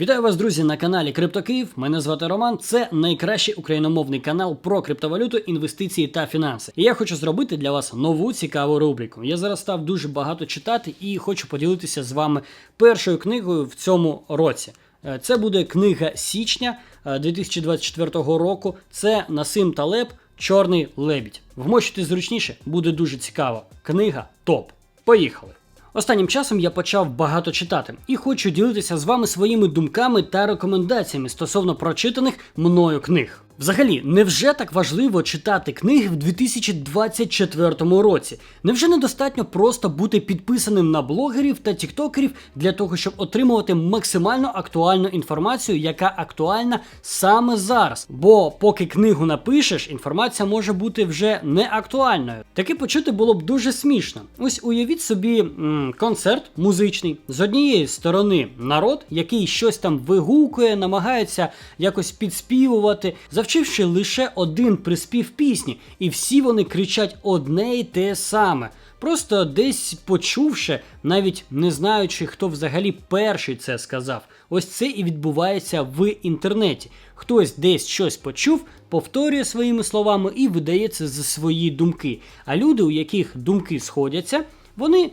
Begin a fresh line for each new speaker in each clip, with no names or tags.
Вітаю вас, друзі, на каналі Криптокиїв. Мене звати Роман. Це найкращий україномовний канал про криптовалюту, інвестиції та фінанси. І я хочу зробити для вас нову цікаву рубрику. Я зараз став дуже багато читати і хочу поділитися з вами першою книгою в цьому році. Е, Це буде книга січня е, 2024 року. Це Насим Талеб Чорний лебідь. Вмочити зручніше буде дуже цікаво. Книга топ. Поїхали! Останнім часом я почав багато читати і хочу ділитися з вами своїми думками та рекомендаціями стосовно прочитаних мною книг. Взагалі, невже так важливо читати книги в 2024 році? Невже недостатньо просто бути підписаним на блогерів та тіктокерів для того, щоб отримувати максимально актуальну інформацію, яка актуальна саме зараз? Бо поки книгу напишеш, інформація може бути вже не актуальною. Таке почути було б дуже смішно. Ось уявіть собі м, концерт музичний з однієї сторони народ, який щось там вигукує, намагається якось підспівувати, завчивши лише один приспів пісні, і всі вони кричать одне й те саме. Просто десь почувши, навіть не знаючи, хто взагалі перший це сказав. Ось це і відбувається в інтернеті. Хтось десь щось почув, повторює своїми словами і видає це за свої думки. А люди, у яких думки сходяться, вони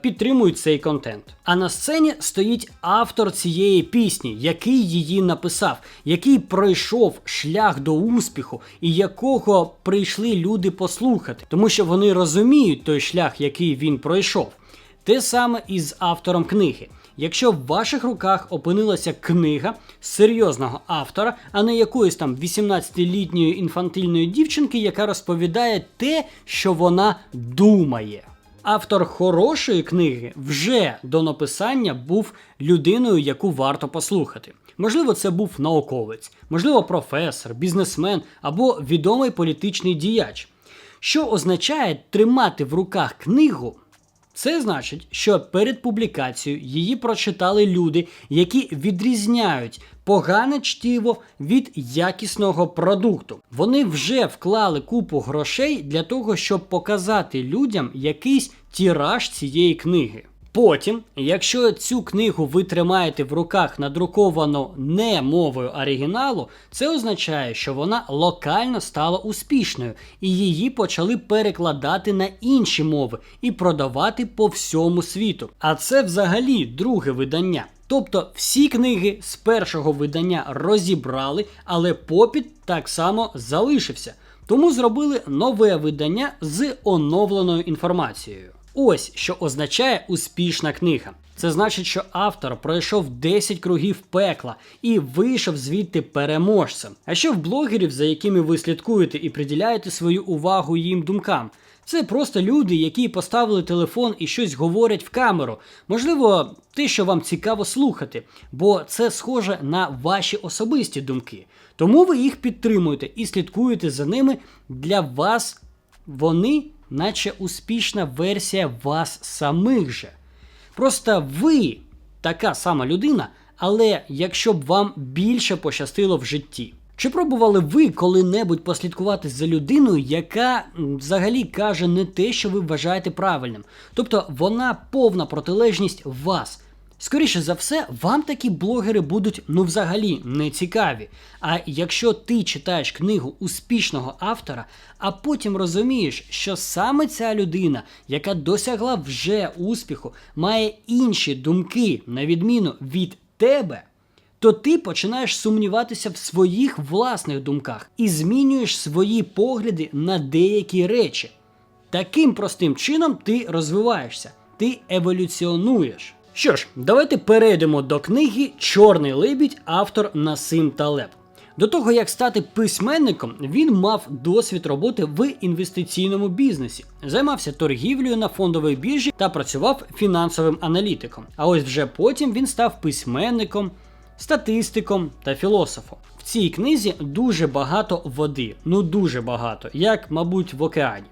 підтримують цей контент. А на сцені стоїть автор цієї пісні, який її написав, який пройшов шлях до успіху, і якого прийшли люди послухати, тому що вони розуміють той шлях, який він пройшов. Те саме і з автором книги. Якщо в ваших руках опинилася книга серйозного автора, а не якоїсь там 18-літньої інфантильної дівчинки, яка розповідає те, що вона думає. Автор хорошої книги вже до написання був людиною, яку варто послухати. Можливо, це був науковець, можливо, професор, бізнесмен або відомий політичний діяч. Що означає тримати в руках книгу? Це значить, що перед публікацією її прочитали люди, які відрізняють погане чтиво від якісного продукту. Вони вже вклали купу грошей для того, щоб показати людям якийсь тіраж цієї книги. Потім, якщо цю книгу ви тримаєте в руках надруковану не мовою оригіналу, це означає, що вона локально стала успішною, і її почали перекладати на інші мови і продавати по всьому світу. А це взагалі друге видання. Тобто всі книги з першого видання розібрали, але попіт так само залишився. Тому зробили нове видання з оновленою інформацією. Ось що означає успішна книга. Це значить, що автор пройшов 10 кругів пекла і вийшов звідти переможцем. А що в блогерів, за якими ви слідкуєте і приділяєте свою увагу їм думкам? Це просто люди, які поставили телефон і щось говорять в камеру. Можливо, те, що вам цікаво слухати, бо це схоже на ваші особисті думки. Тому ви їх підтримуєте і слідкуєте за ними. Для вас вони, наче успішна версія вас самих же. Просто ви така сама людина, але якщо б вам більше пощастило в житті. Чи пробували ви коли-небудь послідкувати за людиною, яка взагалі каже не те, що ви вважаєте правильним? Тобто вона повна протилежність вас. Скоріше за все, вам такі блогери будуть ну взагалі не цікаві. А якщо ти читаєш книгу успішного автора, а потім розумієш, що саме ця людина, яка досягла вже успіху, має інші думки на відміну від тебе, то ти починаєш сумніватися в своїх власних думках і змінюєш свої погляди на деякі речі. Таким простим чином ти розвиваєшся, ти еволюціонуєш. Що ж, давайте перейдемо до книги Чорний лебідь, автор Насим Талеб. До того як стати письменником, він мав досвід роботи в інвестиційному бізнесі, займався торгівлею на фондовій біржі та працював фінансовим аналітиком. А ось вже потім він став письменником, статистиком та філософом. В цій книзі дуже багато води, ну дуже багато, як, мабуть, в океані.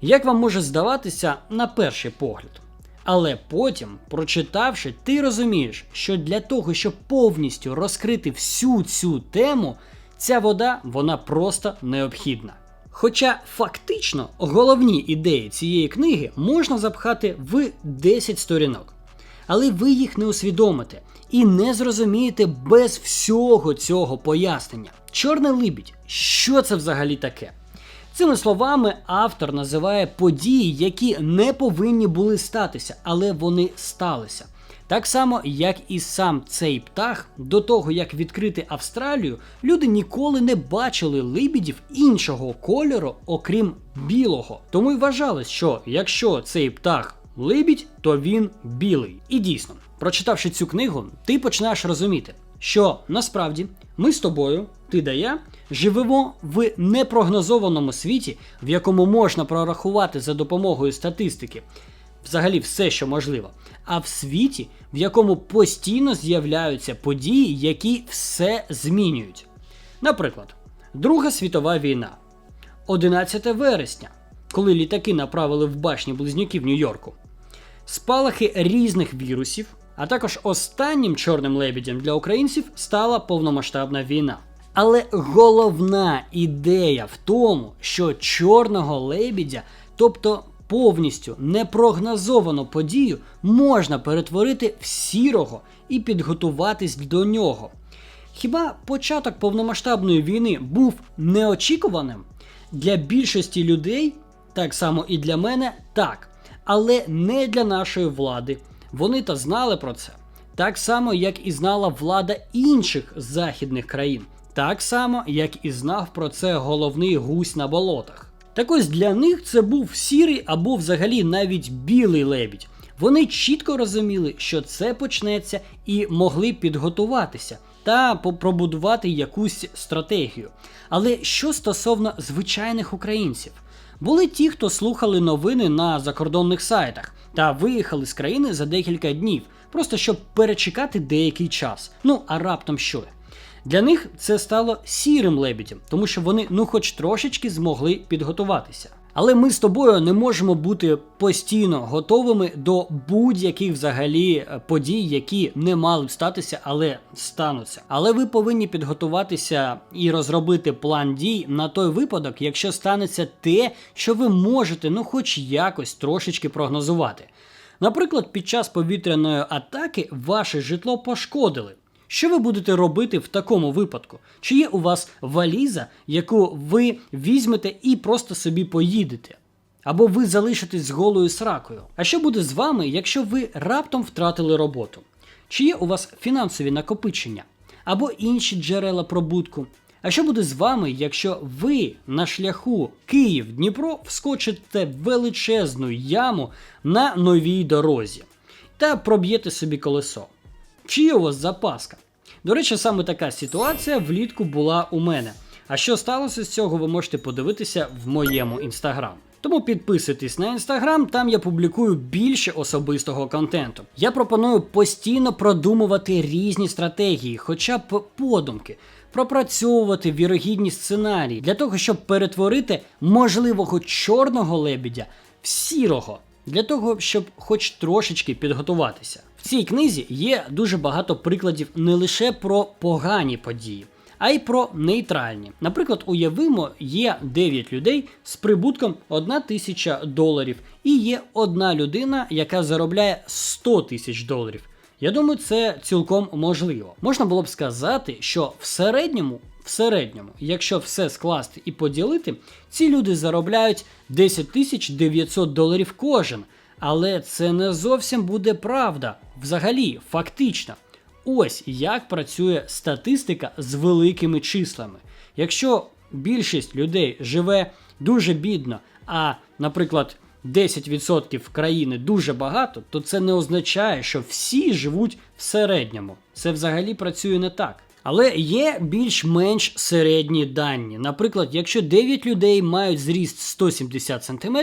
Як вам може здаватися на перший погляд? Але потім, прочитавши, ти розумієш, що для того, щоб повністю розкрити всю цю тему, ця вода вона просто необхідна. Хоча фактично головні ідеї цієї книги можна запхати в 10 сторінок, але ви їх не усвідомите. І не зрозумієте без всього цього пояснення. Чорний либідь, що це взагалі таке? Цими словами автор називає події, які не повинні були статися, але вони сталися. Так само, як і сам цей птах, до того як відкрити Австралію, люди ніколи не бачили либідів іншого кольору, окрім білого. Тому й вважалось, що якщо цей птах либідь, то він білий. І дійсно, прочитавши цю книгу, ти починаєш розуміти, що насправді ми з тобою, ти да я, живемо в непрогнозованому світі, в якому можна прорахувати за допомогою статистики взагалі все, що можливо, а в світі, в якому постійно з'являються події, які все змінюють. Наприклад, Друга світова війна, 11 вересня, коли літаки направили в башні близнюків Нью-Йорку, спалахи різних вірусів, а також останнім чорним лебедем для українців стала повномасштабна війна. Але головна ідея в тому, що чорного лебідя, тобто повністю непрогнозовану подію, можна перетворити в сірого і підготуватись до нього. Хіба початок повномасштабної війни був неочікуваним? Для більшості людей, так само і для мене, так. Але не для нашої влади. Вони та знали про це. Так само, як і знала влада інших західних країн, так само, як і знав про це головний гусь на болотах. Так ось для них це був сірий або взагалі навіть білий лебідь. Вони чітко розуміли, що це почнеться, і могли підготуватися та пробудувати якусь стратегію. Але що стосовно звичайних українців, були ті, хто слухали новини на закордонних сайтах та виїхали з країни за декілька днів, просто щоб перечекати деякий час. Ну а раптом що? Для них це стало сірим лебедем, тому що вони ну хоч трошечки змогли підготуватися. Але ми з тобою не можемо бути постійно готовими до будь-яких взагалі е, подій, які не мали б статися, але стануться. Але ви повинні підготуватися і розробити план дій на той випадок, якщо станеться те, що ви можете, ну хоч якось трошечки прогнозувати. Наприклад, під час повітряної атаки ваше житло пошкодили. Що ви будете робити в такому випадку? Чи є у вас валіза, яку ви візьмете і просто собі поїдете? Або ви залишитесь з голою сракою? А що буде з вами, якщо ви раптом втратили роботу? Чи є у вас фінансові накопичення або інші джерела пробутку? А що буде з вами, якщо ви на шляху Київ-Дніпро вскочите в величезну яму на новій дорозі та проб'єте собі колесо? Чи є у вас запаска? До речі, саме така ситуація влітку була у мене. А що сталося з цього, ви можете подивитися в моєму інстаграм. Тому підписуйтесь на інстаграм, там я публікую більше особистого контенту. Я пропоную постійно продумувати різні стратегії, хоча б подумки, пропрацьовувати вірогідні сценарії для того, щоб перетворити можливого чорного лебідя в сірого, для того, щоб хоч трошечки підготуватися. В цій книзі є дуже багато прикладів не лише про погані події, а й про нейтральні. Наприклад, уявимо, є 9 людей з прибутком 1 тисяча доларів, і є одна людина, яка заробляє 100 тисяч доларів. Я думаю, це цілком можливо. Можна було б сказати, що в середньому, в середньому, якщо все скласти і поділити, ці люди заробляють 10 тисяч 900 доларів кожен. Але це не зовсім буде правда. Взагалі, фактично. Ось як працює статистика з великими числами. Якщо більшість людей живе дуже бідно, а, наприклад, 10% країни дуже багато, то це не означає, що всі живуть в середньому. Це взагалі працює не так. Але є більш-менш середні дані. Наприклад, якщо 9 людей мають зріст 170 см,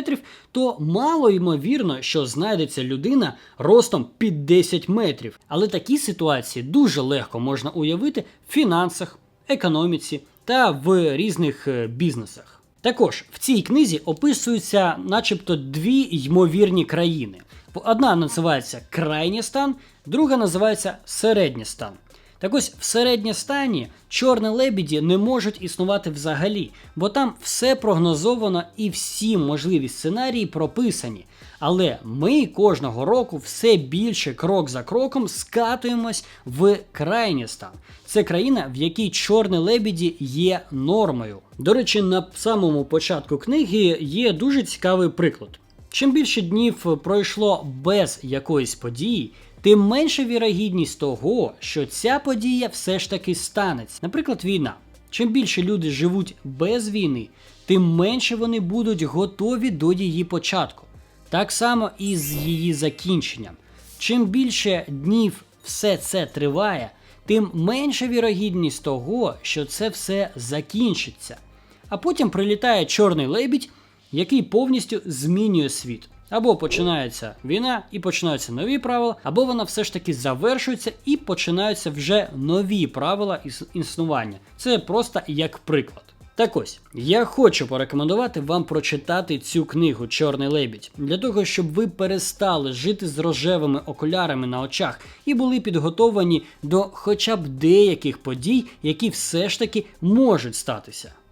то мало ймовірно, що знайдеться людина ростом під 10 метрів. Але такі ситуації дуже легко можна уявити в фінансах, економіці та в різних е, бізнесах. Також в цій книзі описуються, начебто, дві ймовірні країни. Одна називається крайній стан, друга називається середній стан. Так ось в середньостані чорні лебіді не можуть існувати взагалі, бо там все прогнозовано і всі можливі сценарії прописані. Але ми кожного року все більше крок за кроком скатуємось в крайній стан. Це країна, в якій чорні лебіді є нормою. До речі, на самому початку книги є дуже цікавий приклад. Чим більше днів пройшло без якоїсь події, тим менша вірогідність того, що ця подія все ж таки станеться. Наприклад, війна. Чим більше люди живуть без війни, тим менше вони будуть готові до її початку. Так само і з її закінченням. Чим більше днів все це триває, тим менша вірогідність того, що це все закінчиться. А потім прилітає чорний лебідь, який повністю змінює світ. Або починається війна і починаються нові правила, або вона все ж таки завершується і починаються вже нові правила існування. Це просто як приклад. Так ось, я хочу порекомендувати вам прочитати цю книгу Чорний лебідь для того, щоб ви перестали жити з рожевими окулярами на очах і були підготовлені до хоча б деяких подій, які все ж таки можуть статися.